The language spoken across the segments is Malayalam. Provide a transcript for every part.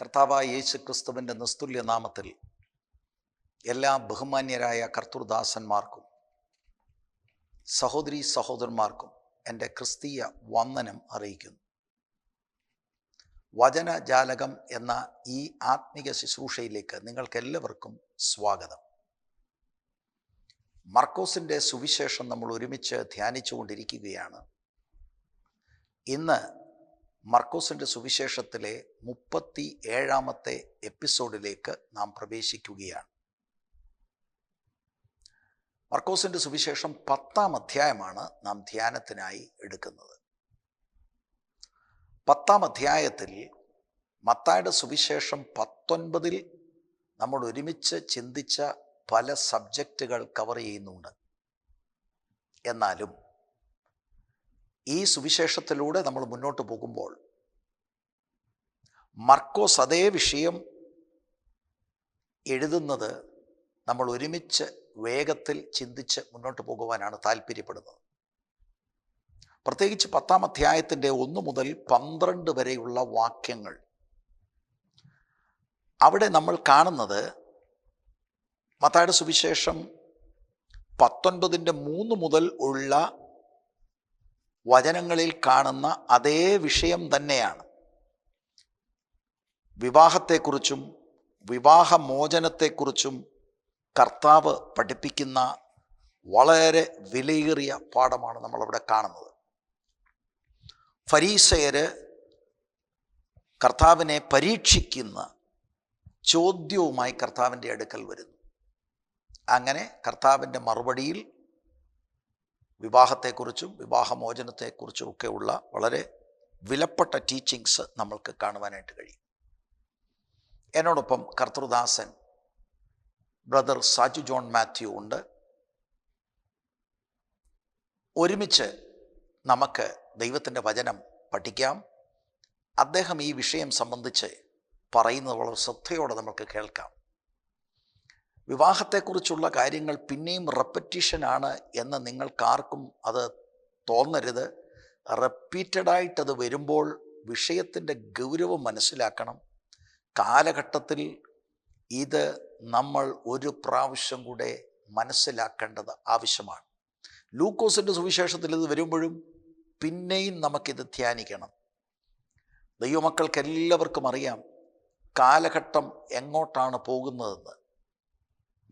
കർത്താവായ യേശു ക്രിസ്തുവിന്റെ നിസ്തുല്യ നാമത്തിൽ എല്ലാ ബഹുമാന്യരായ കർത്തൃദാസന്മാർക്കും സഹോദരി സഹോദരന്മാർക്കും എന്റെ ക്രിസ്തീയ വന്ദനം അറിയിക്കുന്നു. വചനജാലകം എന്ന ഈ ആത്മീക ശുശ്രൂഷയിലേക്ക് നിങ്ങൾക്കെല്ലാവർക്കും സ്വാഗതം. മർക്കോസിന്റെ സുവിശേഷം നമ്മൾ ഒരുമിച്ച് ധ്യാനിച്ചുകൊണ്ടിരിക്കുകയാണ്. ഇന്ന് മർക്കോസിന്റെ സുവിശേഷത്തിലെ മുപ്പത്തി ഏഴാമത്തെ എപ്പിസോഡിലേക്ക് നാം പ്രവേശിക്കുകയാണ്. മർക്കോസിന്റെ സുവിശേഷം പത്താം അധ്യായമാണ് നാം ധ്യാനത്തിനായി എടുക്കുന്നത്. പത്താം അധ്യായത്തിൽ മത്തായുടെ സുവിശേഷം പത്തൊൻപതിൽ നമ്മൾ ഒരുമിച്ച് ചിന്തിച്ച പല സബ്ജക്റ്റുകൾ കവർ ചെയ്യുന്നുണ്ട്. എന്നാലും ഈ സുവിശേഷത്തിലൂടെ നമ്മൾ മുന്നോട്ട് പോകുമ്പോൾ മർക്കോസ് അതേ വിഷയം എഴുതുന്നത് നമ്മൾ ഒരുമിച്ച് വേഗത്തിൽ ചിന്തിച്ച് മുന്നോട്ട് പോകുവാനാണ് താല്പര്യപ്പെടുന്നത്. പ്രത്യേകിച്ച് പത്താം അധ്യായത്തിന്റെ ഒന്ന് മുതൽ പന്ത്രണ്ട് വരെയുള്ള വാക്യങ്ങൾ. അവിടെ നമ്മൾ കാണുന്നത് മത്തായുടെ സുവിശേഷം പത്തൊൻപതിന്റെ മൂന്ന് മുതൽ ഉള്ള വചനങ്ങളിൽ കാണുന്ന അതേ വിഷയം തന്നെയാണ്. വിവാഹത്തെക്കുറിച്ചും വിവാഹമോചനത്തെക്കുറിച്ചും കർത്താവ് പഠിപ്പിക്കുന്ന വളരെ വിലയേറിയ പാഠമാണ് നമ്മളവിടെ കാണുന്നത്. ഫരീസയര് കർത്താവിനെ പരീക്ഷിക്കുന്ന ചോദ്യവുമായി കർത്താവിന്റെ അടുക്കൽ വരുന്നു. അങ്ങനെ കർത്താവിന്റെ മറുപടിയിൽ വിവാഹത്തെക്കുറിച്ചും വിവാഹമോചനത്തെക്കുറിച്ചും ഒക്കെയുള്ള വളരെ വിലപ്പെട്ട ടീച്ചിങ്സ് നമ്മൾക്ക് കാണുവാനായിട്ട് കഴിയും. എന്നോടൊപ്പം കർത്തൃദാസൻ ബ്രദർ സാജു ജോൺ മാത്യു ഉണ്ട്. ഒരുമിച്ച് നമുക്ക് ദൈവത്തിന്റെ വചനം പഠിക്കാം. അദ്ദേഹം ഈ വിഷയം സംബന്ധിച്ച് പറയുന്നത് വളരെ ശ്രദ്ധയോടെ നമുക്ക് കേൾക്കാം. വിവാഹത്തെക്കുറിച്ചുള്ള കാര്യങ്ങൾ പിന്നെയും റെപ്പറ്റീഷനാണ് എന്ന് നിങ്ങൾക്കാർക്കും അത് തോന്നരുത്. റെപ്പീറ്റഡായിട്ടത് വരുമ്പോൾ വിഷയത്തിന്റെ ഗൗരവം മനസ്സിലാക്കണം. കാലഘട്ടത്തിൽ ഇത് നമ്മൾ ഒരു പ്രാവശ്യം കൂടെ മനസ്സിലാക്കേണ്ടത് ആവശ്യമാണ്. ലൂക്കോസിന്റെ സുവിശേഷത്തിൽ ഇത് വരുമ്പോഴും പിന്നെയും നമുക്കിത് ധ്യാനിക്കണം. ദൈവമക്കൾക്ക് എല്ലാവർക്കും അറിയാം കാലഘട്ടം എങ്ങോട്ടാണ് പോകുന്നതെന്ന്.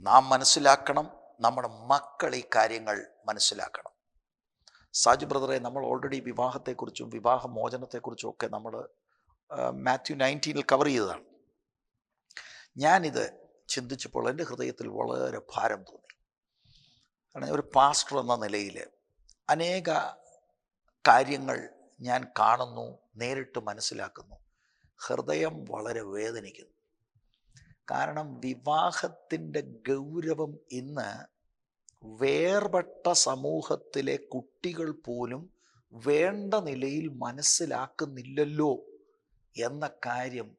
നാം മനസ്സിലാക്കണം നമ്മുടെ മക്കൾ ഈ കാര്യങ്ങൾ മനസ്സിലാക്കണം. സാജു ബ്രദറെ നമ്മൾ ഓൾറെഡി വിവാഹത്തെക്കുറിച്ചും വിവാഹമോചനത്തെക്കുറിച്ചും ഒക്കെ നമ്മൾ മാത്യു നയന്റീനിൽ കവർ ചെയ്തതാണ്. ഞാനിത് ചിന്തിച്ചപ്പോൾ എന്റെ ഹൃദയത്തിൽ വളരെ ഭാരം തോന്നി. കാരണം ഒരു പാസ്റ്റർ എന്ന നിലയിൽ അനേക കാര്യങ്ങൾ ഞാൻ കാണുന്നു നേരിട്ട് മനസ്സിലാക്കുന്നു. ഹൃദയം വളരെ വേദനിക്കുന്നു. കാരണം വിവാഹത്തിന്റെ ഗൗരവം ഇന്ന് വേർപെട്ട സമൂഹത്തിലെ കുട്ടികൾ പോലും വേണ്ട നിലയിൽ മനസ്സിലാക്കുന്നില്ലല്ലോ എന്ന കാര്യം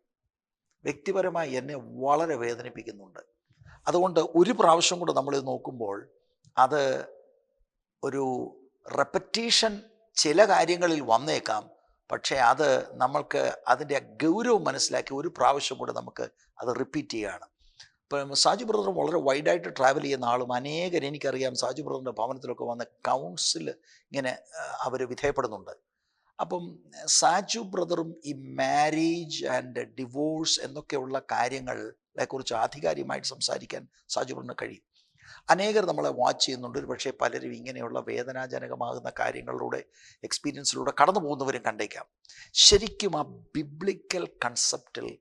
വ്യക്തിപരമായി എന്നെ വളരെ വേദനിപ്പിക്കുന്നുണ്ട്. അതുകൊണ്ട് ഒരു പ്രാവശ്യം കൂടെ നമ്മളിത് നോക്കുമ്പോൾ അത് ഒരു റെപ്പറ്റീഷൻ ചില കാര്യങ്ങളിൽ വന്നേക്കാം. പക്ഷേ അത് നമ്മൾക്ക് അതിന്റെ ഗൗരവം മനസ്സിലാക്കി ഒരു പ്രാവശ്യം കൂടെ നമുക്ക് അത് റിപ്പീറ്റ് ചെയ്യുകയാണ് ഇപ്പം സാജു ബ്രദർ വളരെ വൈഡായിട്ട് ട്രാവൽ ചെയ്യുന്ന ആളും അനേകർ എനിക്കറിയാം സാജു ബ്രദറിന്റെ ഭവനത്തിലൊക്കെ വന്ന കൗൺസിൽ ഇങ്ങനെ അവർ വിധേയപ്പെടുന്നുണ്ട്. അപ്പം സാജു ബ്രദറും ഈ മാരേജ് ആൻഡ് ഡിവോഴ്സ് എന്നൊക്കെയുള്ള കാര്യങ്ങളെ കുറിച്ച് ആധികാരികമായിട്ട് സംസാരിക്കാൻ സാജു ബ്രദറിന് കഴിയും. അനേകർ നമ്മളെ വാച്ച് ചെയ്യുന്നുണ്ട്. പക്ഷേ പലരും ഇങ്ങനെയുള്ള വേദനാജനകമാകുന്ന കാര്യങ്ങളിലൂടെ എക്സ്പീരിയൻസിലൂടെ കടന്നു പോകുന്നവരും കണ്ടേക്കാം. ശരിക്കും ആ ബിബ്ലിക്കൽ കൺസെപ്റ്റിൽ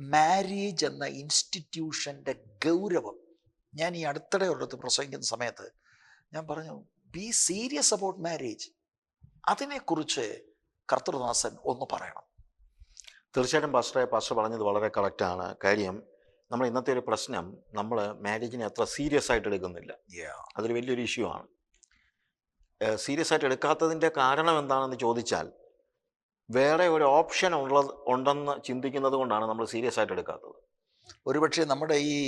മാരേജ് എന്ന ഇൻസ്റ്റിറ്റ്യൂഷന്റെ ഗൗരവം ഞാൻ ഈ അടുത്തിടെ ഉള്ളത് പ്രസംഗിക്കുന്ന സമയത്ത് ഞാൻ പറഞ്ഞു ബി സീരിയസ് അബൌട്ട് മാരേജ് അതിനെക്കുറിച്ച് കർത്തൃദാസൻ ഒന്ന് പറയണം. തീർച്ചയായിട്ടും പാസ്റ്ററെ പാസ്റ്റർ പറഞ്ഞത് വളരെ കറക്റ്റാണ് കാര്യം നമ്മൾ ഇന്നത്തെ ഒരു പ്രശ്നം നമ്മൾ മാരേജിനെ അത്ര സീരിയസ് ആയിട്ട് എടുക്കുന്നില്ല. അതൊരു വലിയൊരു ഇഷ്യൂ ആണ്. സീരിയസ് ആയിട്ട് എടുക്കാത്തതിന്റെ കാരണം എന്താണെന്ന് ചോദിച്ചാൽ വേറെ ഒരു ഓപ്ഷൻ ഉള്ളത് ഉണ്ടെന്ന് ചിന്തിക്കുന്നത് കൊണ്ടാണ് നമ്മൾ സീരിയസ് ആയിട്ട് എടുക്കാത്തത്. ഒരുപക്ഷെ നമ്മുടെ ഈ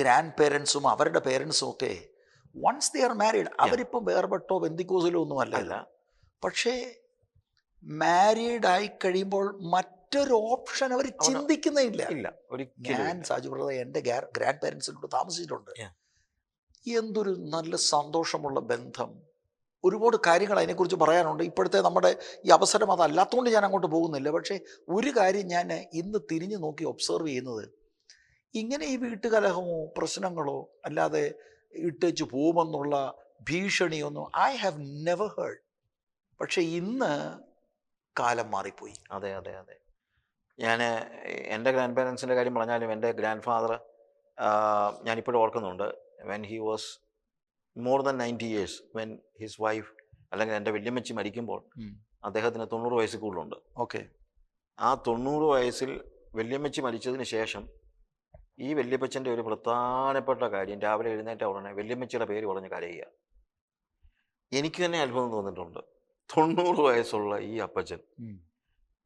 ഗ്രാൻഡ് പേരൻസും അവരുടെ പേരൻസും ഒക്കെ വൺസ് ദേ ആർ മാരീഡ് അവരിപ്പം വേർപെട്ടോ ബന്ധിക്കോസിലോ ഒന്നും അല്ല. അല്ല പക്ഷേ മാരീഡ് ആയി കഴിയുമ്പോൾ മറ്റ് മറ്റൊരു ഓപ്ഷൻ അവർ ചിന്തിക്കുന്നേ ഇല്ല. ഞാൻ സാജു ബ്രദർ എന്റെ ഗ്രാൻഡ് പേരൻസിനോട് താമസിച്ചിട്ടുണ്ട്. എന്തൊരു നല്ല സന്തോഷമുള്ള ബന്ധം. ഒരുപാട് കാര്യങ്ങൾ അതിനെക്കുറിച്ച് പറയാനുണ്ട്. ഇപ്പോഴത്തെ നമ്മുടെ ഈ അവസരം അതല്ലാത്തതുകൊണ്ട് ഞാൻ അങ്ങോട്ട് പോകുന്നില്ല. പക്ഷേ ഒരു കാര്യം ഞാൻ ഇന്ന് തിരിഞ്ഞു നോക്കി ഒബ്സർവ് ചെയ്യുന്നത്. ഇങ്ങനെ ഈ വീട്ടുകലഹമോ പ്രശ്നങ്ങളോ അല്ലാതെ ഇട്ടേച്ച് പോകുമെന്നുള്ള ഭീഷണിയൊന്നും ഐ ഹാവ് നെവർ ഹേർഡ് പക്ഷേ ഇന്ന് കാലം മാറിപ്പോയി. അതെ അതെ അതെ. ഞാൻ എന്റെ ഗ്രാൻഡ് പാരൻസിന്റെ കാര്യം പറഞ്ഞാലും എന്റെ ഗ്രാൻഡ് ഫാദർ ഞാനിപ്പോഴും ഓർക്കുന്നുണ്ട്. When he was more than ninety years when his wife അല്ലെങ്കിൽ എന്റെ വല്യമ്മച്ചി മരിക്കുമ്പോൾ അദ്ദേഹത്തിന് തൊണ്ണൂറ് വയസ്സ് കൂടുതലുണ്ട്. ഓക്കെ. ആ തൊണ്ണൂറ് വയസ്സിൽ വല്യമ്മച്ചി മരിച്ചതിന് ശേഷം ഈ വല്യപ്പച്ചന്റെ ഒരു പ്രധാനപ്പെട്ട കാര്യം രാവിലെ എഴുന്നേറ്റ ഉടനെ വല്യമ്മച്ചിയുടെ പേര് പറഞ്ഞ് കരയുക. എനിക്ക് തന്നെ അത്ഭുതം തോന്നിയിട്ടുണ്ട്. തൊണ്ണൂറ് വയസ്സുള്ള ഈ അപ്പച്ചൻ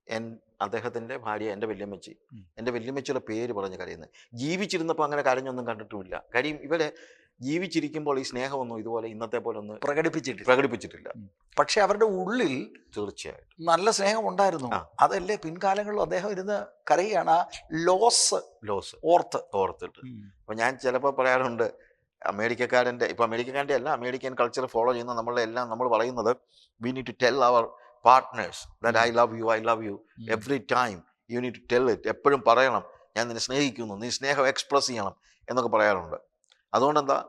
എൻ അദ്ദേഹത്തിന്റെ ഭാര്യ എന്റെ വല്യമ്മച്ചി. എന്റെ വല്യമ്മച്ചിയുടെ പേര് പറഞ്ഞ് കരയുന്നത്. ജീവിച്ചിരുന്നപ്പോൾ അങ്ങനെ കരഞ്ഞൊന്നും കണ്ടിട്ടുമില്ല. കാര്യം ഇവരെ ജീവിച്ചിരിക്കുമ്പോൾ ഈ സ്നേഹമൊന്നും ഇതുപോലെ ഇന്നത്തെ പോലെ ഒന്ന് പ്രകടിപ്പിച്ചിട്ടില്ല. പ്രകടിപ്പിച്ചിട്ടില്ല. പക്ഷെ അവരുടെ ഉള്ളിൽ തീർച്ചയായിട്ടും. നല്ല സ്നേഹം ഉണ്ടായിരുന്നു അതല്ലേ പിൻകാലങ്ങളിൽ അദ്ദേഹം ഇരുന്ന് കരയുകയാണ് ആ ലോസ് ലോസ്. ഓർത്ത്. ഓർത്തിട്ട്. അപ്പം ഞാൻ ചിലപ്പോൾ പറയാറുണ്ട് അമേരിക്കക്കാരന്റെ ഇപ്പോൾ അമേരിക്കക്കാരന്റെ അല്ല അമേരിക്കൻ കൾച്ചർ ഫോളോ ചെയ്യുന്ന നമ്മളെല്ലാം നമ്മൾ പറയുന്നത് we need to tell our partners that I love you I love you every time you need to tell it എപ്പോഴും പറയണം. ഞാൻ നിന്നെ സ്നേഹിക്കുന്നു. നീ സ്നേഹം എക്സ്പ്രസ് ചെയ്യണം എന്നൊക്കെ പറയാറുണ്ട്. അതുകൊണ്ട് എന്താ?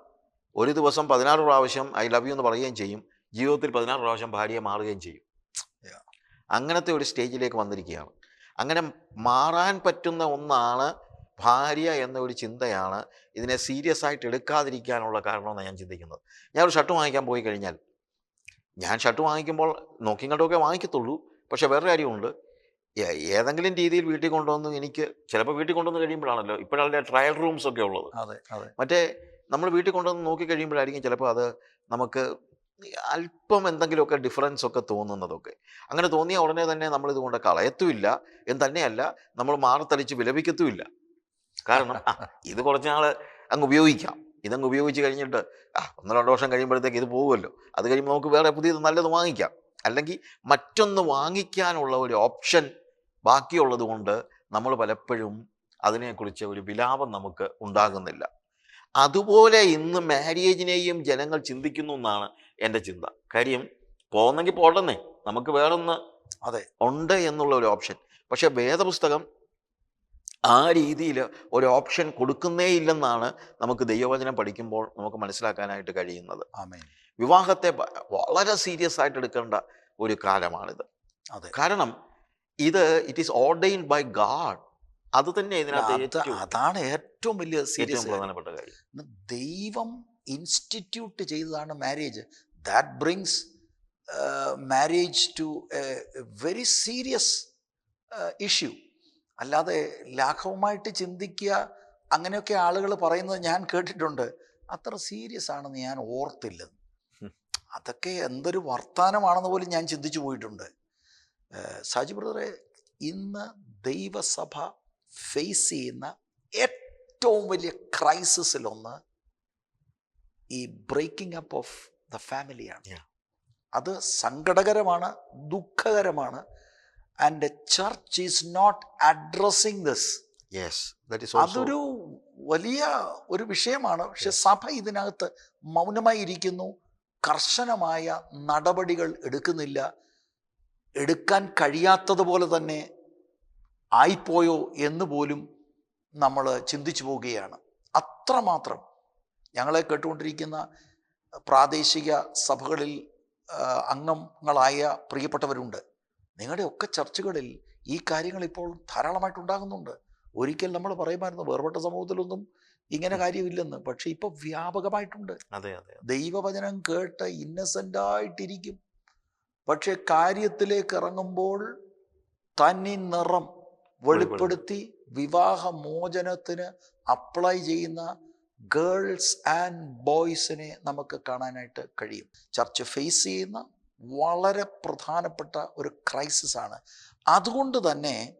ഒരു ദിവസം പതിനാറ് പ്രാവശ്യം ഐ ലവ് യു എന്ന് പറയുകയും ചെയ്യും. ജീവിതത്തിൽ പതിനാറ് പ്രാവശ്യം ഭാര്യയെ മാറുകയും ചെയ്യും. അങ്ങനത്തെ ഒരു സ്റ്റേജിലേക്ക് വന്നിരിക്കുകയാണ്. അങ്ങനെ മാറാൻ പറ്റുന്ന ഒന്നാണ് ഭാര്യ എന്ന ഒരു ചിന്തയാണ് ഇതിനെ സീരിയസ് ആയിട്ട് എടുക്കാതിരിക്കാനുള്ള കാരണമെന്നാണ് ഞാൻ ചിന്തിക്കുന്നത്. ഞാൻ ഒരു ഷർട്ട് വാങ്ങിക്കാൻ പോയി കഴിഞ്ഞാൽ ഞാൻ ഷർട്ട് വാങ്ങിക്കുമ്പോൾ നോക്കിയും കണ്ടുമൊക്കെ വാങ്ങിക്കത്തുള്ളൂ. പക്ഷേ വേറെ കാര്യമുണ്ട്. ഏതെങ്കിലും രീതിയിൽ വീട്ടിൽ കൊണ്ടുവന്ന് എനിക്ക് ചിലപ്പോൾ വീട്ടിൽ കൊണ്ടുവന്ന് കഴിയുമ്പോഴാണല്ലോ ഇപ്പോഴല്ലേ ട്രയൽ റൂംസ് ഒക്കെ ഉള്ളത്. അതെ അതെ. മറ്റേ നമ്മൾ വീട്ടിൽ കൊണ്ടുവന്ന് നോക്കി കഴിയുമ്പോഴായിരിക്കും ചിലപ്പോൾ അത് നമുക്ക് അല്പം എന്തെങ്കിലുമൊക്കെ ഡിഫറൻസ് ഒക്കെ തോന്നുന്നതൊക്കെ. അങ്ങനെ തോന്നിയ ഉടനെ തന്നെ നമ്മൾ ഇതുകൊണ്ട് കളയത്തുമില്ല. എന്ന് തന്നെയല്ല നമ്മൾ മാറത്തടിച്ച് വിലപിക്കത്തുമില്ല. കാരണം ഇത് കുറച്ച് നാൾ അങ്ങ് ഉപയോഗിക്കാം. ഇതങ്ങ് ഉപയോഗിച്ച് കഴിഞ്ഞിട്ട് ആ ഒന്ന് രണ്ട് വർഷം കഴിയുമ്പോഴത്തേക്ക് ഇത് പോകുമല്ലോ. അത് കഴിയുമ്പോൾ നമുക്ക് വേറെ പുതിയത് നല്ലത് വാങ്ങിക്കാം. അല്ലെങ്കിൽ മറ്റൊന്ന് വാങ്ങിക്കാനുള്ള ഒരു ഓപ്ഷൻ ബാക്കിയുള്ളത് കൊണ്ട് നമ്മൾ പലപ്പോഴും അതിനെക്കുറിച്ച് ഒരു വിലാപം നമുക്ക് ഉണ്ടാകുന്നില്ല. അതുപോലെ ഇന്ന് മാരേജിനെയും ജനങ്ങൾ ചിന്തിക്കുന്നു എന്നാണ് എന്റെ ചിന്ത. കാര്യം പോകുന്നെങ്കിൽ പോട്ടെന്നേ. നമുക്ക് വേറൊന്ന് അതെ. ഉണ്ട് എന്നുള്ള ഒരു ഓപ്ഷൻ. പക്ഷേ വേദപുസ്തകം ആ രീതിയിൽ ഒരു ഓപ്ഷൻ കൊടുക്കുന്നേ ഇല്ലെന്നാണ് നമുക്ക് ദൈവവചനം പഠിക്കുമ്പോൾ നമുക്ക് മനസ്സിലാക്കാനായിട്ട് കഴിയുന്നത്. വിവാഹത്തെ വളരെ സീരിയസ് ആയിട്ട് എടുക്കേണ്ട ഒരു കാലമാണിത്. അതെ. കാരണം ഇത് it is ordained by God അത് തന്നെ ഇതിനകത്ത് അതാണ് ഏറ്റവും വലിയ സീരിയസ് പ്രധാനപ്പെട്ട കാര്യം. ദൈവം ഇൻസ്റ്റിറ്റ്യൂട്ട് ചെയ്തതാണ് marriage that brings marriage to a very serious issue അല്ലാതെ ലാഘവമായിട്ട് ചിന്തിക്കുക അങ്ങനെയൊക്കെ ആളുകൾ പറയുന്നത് ഞാൻ കേട്ടിട്ടുണ്ട്. അത്ര സീരിയസ് ആണെന്ന് ഞാൻ ഓർത്തില്ല. അതൊക്കെ എന്തൊരു വർത്തമാനമാണെന്ന് പോലും ഞാൻ ചിന്തിച്ചു പോയിട്ടുണ്ട്. സാജി ബ്രദറെ ഇന്ന് ദൈവസഭ ഫേസ് ചെയ്യുന്ന ഏറ്റവും വലിയ ക്രൈസിസിലൊന്ന് ഈ ബ്രേക്കിംഗ് അപ്പ് ഓഫ് ദ ഫാമിലിയാണ്. അത് സങ്കടകരമാണ് ദുഃഖകരമാണ്. And church is not addressing this അതൊരു വലിയ ഒരു വിഷയമാണ്. പക്ഷെ സഭ ഇതിനകത്ത് മൗനമായി ഇരിക്കുന്നു. കർശനമായ നടപടികൾ എടുക്കുന്നില്ല. എടുക്കാൻ കഴിയാത്തതുപോലെ തന്നെ ആയിപ്പോയോ എന്ന് പോലും നമ്മൾ ചിന്തിച്ചു പോവുകയാണ്. അത്രമാത്രം ഞങ്ങളെ കേട്ടുകൊണ്ടിരിക്കുന്ന പ്രാദേശിക സഭകളിൽ അംഗങ്ങളായ പ്രിയപ്പെട്ടവരുണ്ട്. നിങ്ങളുടെ ഒക്കെ ചർച്ചകളിൽ ഈ കാര്യങ്ങൾ ഇപ്പോൾ ധാരാളമായിട്ട് ഉണ്ടാകുന്നുണ്ട്. ഒരിക്കൽ നമ്മൾ പറയുമായിരുന്നു വേർപെട്ട സമൂഹത്തിലൊന്നും ഇങ്ങനെ കാര്യമില്ലെന്ന്. പക്ഷെ ഇപ്പൊ വ്യാപകമായിട്ടുണ്ട്. അതെ അതെ ദൈവവചനം കേട്ട് ഇന്നസെന്റ് ആയിട്ടിരിക്കും. പക്ഷെ കാര്യത്തിലേക്ക് ഇറങ്ങുമ്പോൾ തനി നിറം വെളിപ്പെടുത്തി വിവാഹമോചനത്തിന് അപ്ലൈ ചെയ്യുന്ന ഗേൾസ് ആൻഡ് ബോയ്സിനെ നമുക്ക് കാണാനായിട്ട് കഴിയും. ചർച്ച് ഫേസ് ചെയ്യുന്ന വളരെ പ്രധാനപ്പെട്ട ഒരു ക്രൈസിസ് ആണ്. അതുകൊണ്ട് തന്നെ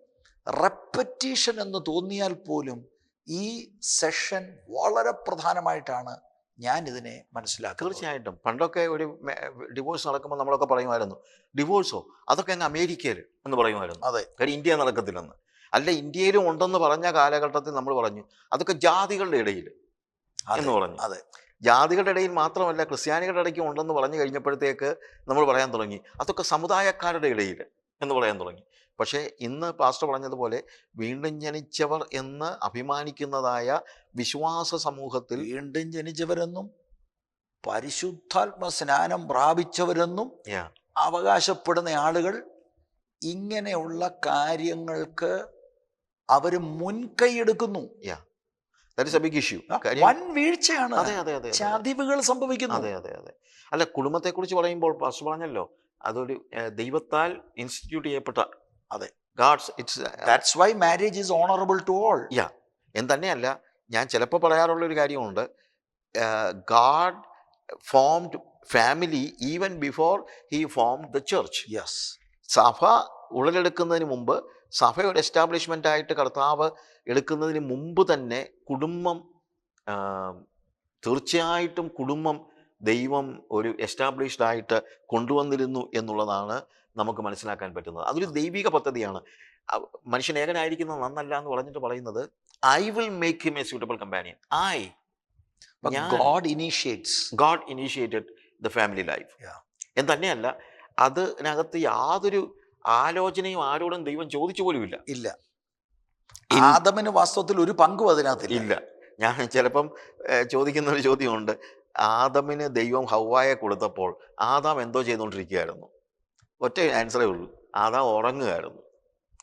റെപ്പറ്റീഷൻ എന്ന് തോന്നിയാൽ പോലും ഈ സെഷൻ വളരെ പ്രധാനമായിട്ടാണ് ഞാൻ ഇതിനെ മനസ്സിലാക്കുക തീർച്ചയായിട്ടും. പണ്ടൊക്കെ ഒരു ഡിവോഴ്സ് നടക്കുമ്പോൾ നമ്മളൊക്കെ പറയുമായിരുന്നു ഡിവോഴ്സോ അതൊക്കെ അങ്ങ് അമേരിക്കയിൽ എന്ന് പറയുമായിരുന്നു. അതെ. കാര്യം ഇന്ത്യ നടക്കത്തില്ലെന്ന്. അല്ല ഇന്ത്യയിലും ഉണ്ടെന്ന് പറഞ്ഞ കാലഘട്ടത്തിൽ നമ്മൾ പറഞ്ഞു അതൊക്കെ ജാതികളുടെ ഇടയിൽ എന്ന് പറഞ്ഞു. അതെ. ജാതികളുടെ ഇടയിൽ മാത്രമല്ല ക്രിസ്ത്യാനികളുടെ ഇടയ്ക്ക് ഉണ്ടെന്ന് പറഞ്ഞു കഴിഞ്ഞപ്പോഴത്തേക്ക് നമ്മൾ പറയാൻ തുടങ്ങി. അതൊക്കെ സമുദായക്കാരുടെ ഇടയിൽ എന്ന് പറയാൻ തുടങ്ങി. പക്ഷേ ഇന്ന് പാസ്റ്റർ പറഞ്ഞതുപോലെ വീണ്ടും ജനിച്ചവർ എന്ന് അഭിമാനിക്കുന്നതായ വിശ്വാസ സമൂഹത്തിൽ വീണ്ടും ജനിച്ചവരെന്നും പരിശുദ്ധാത്മ സ്നാനം പ്രാപിച്ചവരെന്നും. അവകാശപ്പെടുന്ന ആളുകൾ ഇങ്ങനെയുള്ള കാര്യങ്ങൾക്ക് അവർ മുൻകൈ എടുക്കുന്നു. That is a big issue ആ, കാര്യം വൻ വീഴ്ചയാണ് അതെ അതെ അതെ ചതിവുകൾ സംഭവിക്കുന്നു അതെ അതെ അതെ. അല്ല കുടുംബത്തെക്കുറിച്ച് പറയുമ്പോൾ പാസ്റ്റർ പറഞ്ഞല്ലോ അതൊരു ദൈവത്താൽ ഇൻസ്റ്റിറ്റ്യൂട്ട് ചെയ്യപ്പെട്ട അതെ. God's it's that's why marriage is honourable to all yeah എന്ന് തന്നെയല്ല ഞാൻ ചിലപ്പോൾ പറയാറുള്ള ഒരു കാര്യമുണ്ട്. God formed family even before he formed the church yes സഭ ഉടലെടുക്കുന്നതിന് മുമ്പ് സഭയുടെ എസ്റ്റാബ്ലിഷ്മെന്റ് ആയിട്ട് കർത്താവ് എടുക്കുന്നതിന് മുമ്പ് തന്നെ കുടുംബം തീർച്ചയായിട്ടും കുടുംബം ദൈവം ഒരു എസ്റ്റാബ്ലിഷ്ഡ് ആയിട്ട് കൊണ്ടുവന്നിരുന്നു എന്നുള്ളതാണ് നമുക്ക് മനസ്സിലാക്കാൻ പറ്റുന്നത്. അതൊരു ദൈവിക പദ്ധതിയാണ്. മനുഷ്യൻ ഏകനായിരിക്കുന്നത് നന്നല്ല എന്ന് പറഞ്ഞിട്ട് പറയുന്നത് I will make him a suitable companion I God initiates God initiated the family life. എന്ന് തന്നെയല്ല അതിനകത്ത് യാതൊരു ആലോചനയും ആരോടും ദൈവം ചോദിച്ചു പോലുമില്ല. ഇല്ല. ഇല്ല ആദമിന് വാസ്തവത്തിൽ ഒരു പങ്കും അതിനകത്ത് ഇല്ല. ഞാൻ ചിലപ്പം ചോദിക്കുന്ന ഒരു ചോദ്യമുണ്ട്. ആദമിന് ദൈവം ഹൗവായെ കൊടുത്തപ്പോൾ ആദാം എന്തോ ചെയ്തുകൊണ്ടിരിക്കുകയായിരുന്നു. ഒറ്റ ആൻസറേ ഉള്ളൂ. ആദാം ഉറങ്ങുകയായിരുന്നു.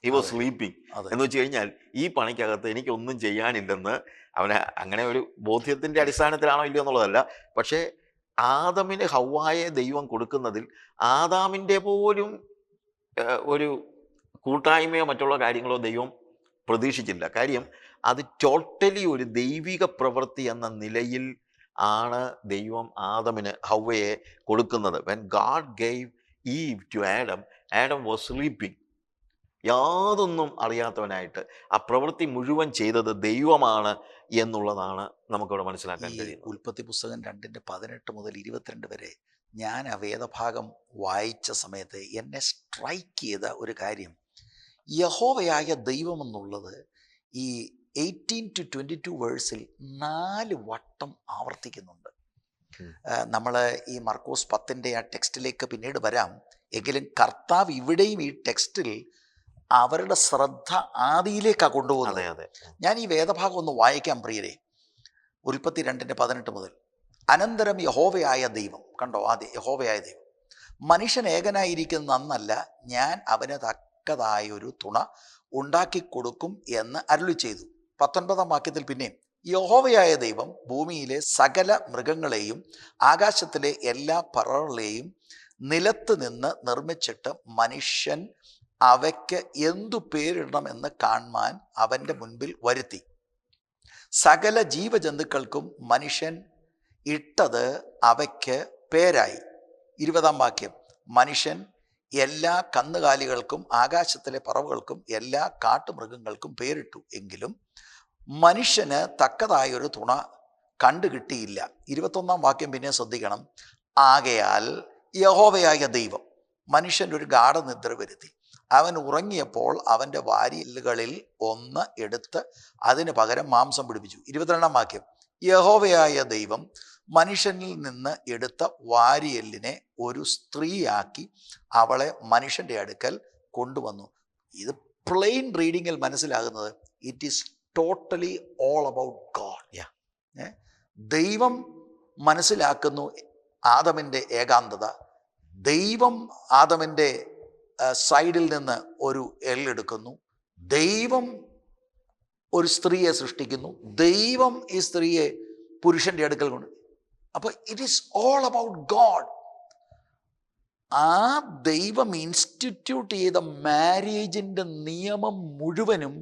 He was. സ്ലീപ്പിംഗ്. എന്ന് വെച്ച് കഴിഞ്ഞാൽ ഈ പണിക്കകത്ത് എനിക്കൊന്നും ചെയ്യാനില്ലെന്ന് അവന് അങ്ങനെ ഒരു ബോധ്യത്തിന്റെ അടിസ്ഥാനത്തിലാണോ ഇല്ലയോ എന്നുള്ളതല്ല. പക്ഷേ ആദമിന് ഹൗവായെ ദൈവം കൊടുക്കുന്നതിൽ ആദാമിന്റെ പോലും ഒരു കൂട്ടായ്മയോ മറ്റുള്ള കാര്യങ്ങളോ ദൈവം പ്രതീക്ഷിച്ചില്ല കാര്യം അത് ടോട്ടലി ഒരു ദൈവിക പ്രവൃത്തി എന്ന നിലയിൽ ആണ് ദൈവം ആദമിന് ഹൗവയെ കൊടുക്കുന്നത്. When God gave Eve to Adam Adam was sleeping യാതൊന്നും അറിയാത്തവനായിട്ട് ആ പ്രവൃത്തി മുഴുവൻ ചെയ്തത് ദൈവമാണ് എന്നുള്ളതാണ് നമുക്കിവിടെ മനസ്സിലാക്കാൻ ഈ കഴിയുന്നത്. ഉൽപ്പത്തി പുസ്തകം രണ്ടിന്റെ പതിനെട്ട് മുതൽ ഇരുപത്തിരണ്ട് വരെ ഞാൻ ആ വേദഭാഗം വായിച്ച സമയത്ത് എന്നെ സ്ട്രൈക്ക് ചെയ്ത ഒരു കാര്യം. യഹോവയായ ദൈവമെന്നുള്ളത് ഈ എയ്റ്റീൻ ടു ട്വന്റി ടു വേഴ്സിൽ നാല് വട്ടം ആവർത്തിക്കുന്നുണ്ട്. നമ്മൾ ഈ മർക്കോസ് പത്തിന്റെ ആ ടെക്സ്റ്റിലേക്ക് പിന്നീട് വരാം. എങ്കിലും കർത്താവ് ഇവിടെയും ഈ ടെക്സ്റ്റിൽ അവരുടെ ശ്രദ്ധ ആദിയിലേക്കാണ് കൊണ്ടുപോകുന്നത്. ഞാൻ ഈ വേദഭാഗം ഒന്ന് വായിക്കാം പ്രിയരെ. ഉൽപ്പത്തി രണ്ടിന്റെ പതിനെട്ട് മുതൽ. അനന്തരം യഹോവയായ ദൈവം. കണ്ടോ? ആദ്യം യഹോവയായ ദൈവം. മനുഷ്യൻ ഏകനായിരിക്കുന്ന നന്നല്ല ഞാൻ അവന് തക്കതായൊരു തുണ ഉണ്ടാക്കി കൊടുക്കും എന്ന് അരുളി ചെയ്തു. പത്തൊൻപതാം വാക്യത്തിൽ പിന്നെയും യഹോവയായ ദൈവം ഭൂമിയിലെ സകല മൃഗങ്ങളെയും ആകാശത്തിലെ എല്ലാ പറകളെയും നിലത്ത് നിന്ന് നിർമ്മിച്ചിട്ട് മനുഷ്യൻ അവയ്ക്ക് എന്തു പേരിടണമെന്ന് കാണുവാൻ അവന്റെ മുൻപിൽ വരുത്തി. സകല ജീവജന്തുക്കൾക്കും മനുഷ്യൻ ഇട്ടത് അവയ്ക്ക് പേരായി. ഇരുപതാം വാക്യം. മനുഷ്യൻ എല്ലാ കന്നുകാലികൾക്കും ആകാശത്തിലെ പറവുകൾക്കും എല്ലാ കാട്ടുമൃഗങ്ങൾക്കും പേരിട്ടു എങ്കിലും മനുഷ്യന് തക്കതായൊരു തുണ കണ്ടു കിട്ടിയില്ല ഇരുപത്തൊന്നാം വാക്യം പിന്നെ ശ്രദ്ധിക്കണം. ആകയാൽ യഹോവയായ ദൈവം മനുഷ്യന്റെ ഒരു ഗാഠനിദ്ര വരുത്തി. അവൻ ഉറങ്ങിയപ്പോൾ അവന്റെ വാരിയലുകളിൽ ഒന്ന് എടുത്ത് അതിന് പകരം മാംസം പിടിപ്പിച്ചു. ഇരുപത്തിരണ്ടാം വാക്യം. യഹോവയായ ദൈവം മനുഷ്യനിൽ നിന്ന് എടുത്ത വാരിയല്ലിനെ ഒരു സ്ത്രീയാക്കി അവളെ മനുഷ്യന്റെ അടുക്കൽ കൊണ്ടുവന്നു. ഇത് പ്ലെയിൻ റീഡിങ്ങിൽ മനസ്സിലാകുന്നത് it is totally all about God yeah ദൈവം മനസ്സിലാക്കുന്നു ആദമിന്റെ ഏകാന്തത. ദൈവം ആദമിന്റെ സൈഡിൽ നിന്ന് ഒരു എല്ലെടുക്കുന്നു. ദൈവം ഒരു സ്ത്രീയെ സൃഷ്ടിക്കുന്നു. ദൈവം ഈ സ്ത്രീയെ പുരുഷന്റെ അടുക്കൽ കൊണ്ട് അപ്പോൾ it is all about God ആ ദൈവം ഇൻസ്റ്റിറ്റ്യൂട്ട് ചെയ്ത മാരേജിന്റെ നിയമം മുഴുവനും